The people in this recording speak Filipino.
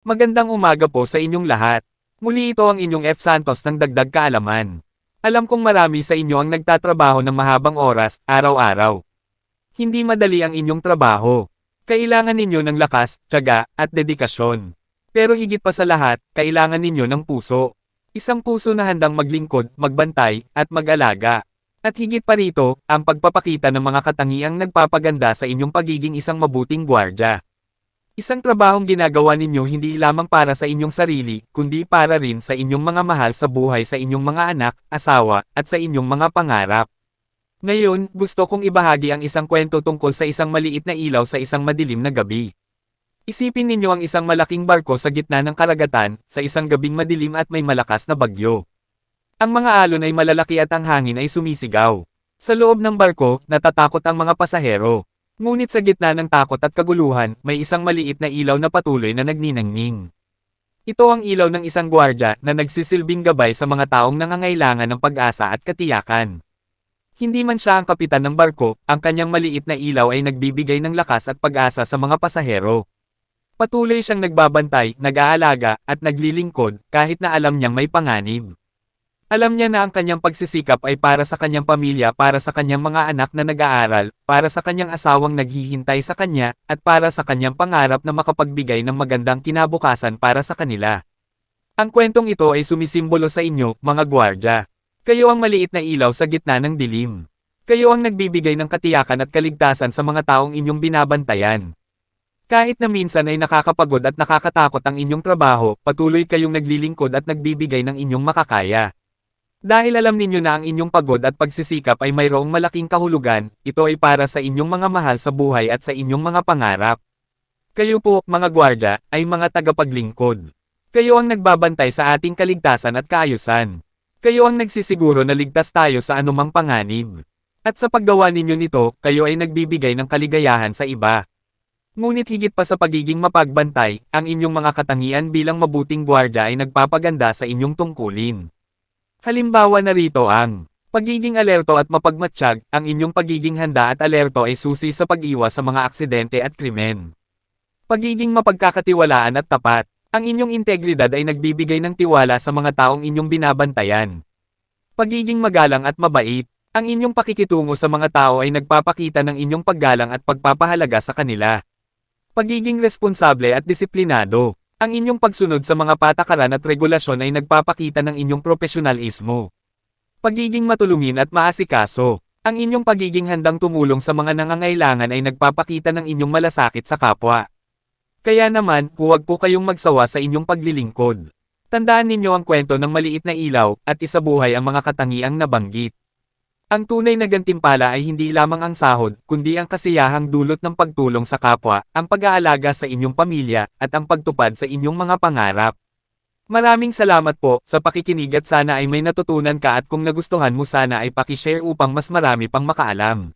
Magandang umaga po sa inyong lahat. Muli ito ang inyong F. Santos ng Dagdag Kaalaman. Alam kong marami sa inyo ang nagtatrabaho ng mahabang oras, araw-araw. Hindi madali ang inyong trabaho. Kailangan ninyo ng lakas, tiyaga, at dedikasyon. Pero higit pa sa lahat, kailangan ninyo ng puso. Isang puso na handang maglingkod, magbantay, at mag-alaga. At higit pa rito, ang pagpapakita ng mga katangiang nagpapaganda sa inyong pagiging isang mabuting gwardya. Isang trabahong ginagawa ninyo hindi lamang para sa inyong sarili, kundi para rin sa inyong mga mahal sa buhay sa inyong mga anak, asawa, at sa inyong mga pangarap. Ngayon, gusto kong ibahagi ang isang kwento tungkol sa isang maliit na ilaw sa isang madilim na gabi. Isipin ninyo ang isang malaking barko sa gitna ng karagatan, sa isang gabing madilim at may malakas na bagyo. Ang mga alon ay malalaki at ang hangin ay sumisigaw. Sa loob ng barko, natatakot ang mga pasahero. Ngunit sa gitna ng takot at kaguluhan, may isang maliit na ilaw na patuloy na nagninangning. Ito ang ilaw ng isang gwardya na nagsisilbing gabay sa mga taong nangangailangan ng pag-asa at katiyakan. Hindi man siya ang kapitan ng barko, ang kanyang maliit na ilaw ay nagbibigay ng lakas at pag-asa sa mga pasahero. Patuloy siyang nagbabantay, nag-aalaga, at naglilingkod, kahit na alam niyang may panganib. Alam niya na ang kanyang pagsisikap ay para sa kanyang pamilya, para sa kanyang mga anak na nag-aaral, para sa kanyang asawang naghihintay sa kanya, at para sa kanyang pangarap na makapagbigay ng magandang kinabukasan para sa kanila. Ang kwentong ito ay sumisimbolo sa inyo, mga gwardya. Kayo ang maliit na ilaw sa gitna ng dilim. Kayo ang nagbibigay ng katiyakan at kaligtasan sa mga taong inyong binabantayan. Kahit na minsan ay nakakapagod at nakakatakot ang inyong trabaho, patuloy kayong naglilingkod at nagbibigay ng inyong makakaya. Dahil alam ninyo na ang inyong pagod at pagsisikap ay mayroong malaking kahulugan, ito ay para sa inyong mga mahal sa buhay at sa inyong mga pangarap. Kayo po, mga gwardya, ay mga tagapaglingkod. Kayo ang nagbabantay sa ating kaligtasan at kaayusan. Kayo ang nagsisiguro na ligtas tayo sa anumang panganib. At sa paggawa ninyo nito, kayo ay nagbibigay ng kaligayahan sa iba. Ngunit higit pa sa pagiging mapagbantay, ang inyong mga katangian bilang mabuting gwardya ay nagpapaganda sa inyong tungkulin. Halimbawa narito ang pagiging alerto at mapagmatsyag, ang inyong pagiging handa at alerto ay susi sa pag-iwas sa mga aksidente at krimen. Pagiging mapagkakatiwalaan at tapat, ang inyong integridad ay nagbibigay ng tiwala sa mga taong inyong binabantayan. Pagiging magalang at mabait, ang inyong pakikitungo sa mga tao ay nagpapakita ng inyong paggalang at pagpapahalaga sa kanila. Pagiging responsable at disiplinado, ang inyong pagsunod sa mga patakaran at regulasyon ay nagpapakita ng inyong profesionalismo. Pagiging matulungin at maasikaso. Ang inyong pagiging handang tumulong sa mga nangangailangan ay nagpapakita ng inyong malasakit sa kapwa. Kaya naman, huwag po kayong magsawa sa inyong paglilingkod. Tandaan ninyo ang kwento ng maliit na ilaw, at isabuhay ang mga katangiang nabanggit. Ang tunay na gantimpala ay hindi lamang ang sahod, kundi ang kasiyahang dulot ng pagtulong sa kapwa, ang pag-aalaga sa inyong pamilya, at ang pagtupad sa inyong mga pangarap. Maraming salamat po sa pakikinig at sana ay may natutunan ka at kung nagustuhan mo sana ay pakishare upang mas marami pang makaalam.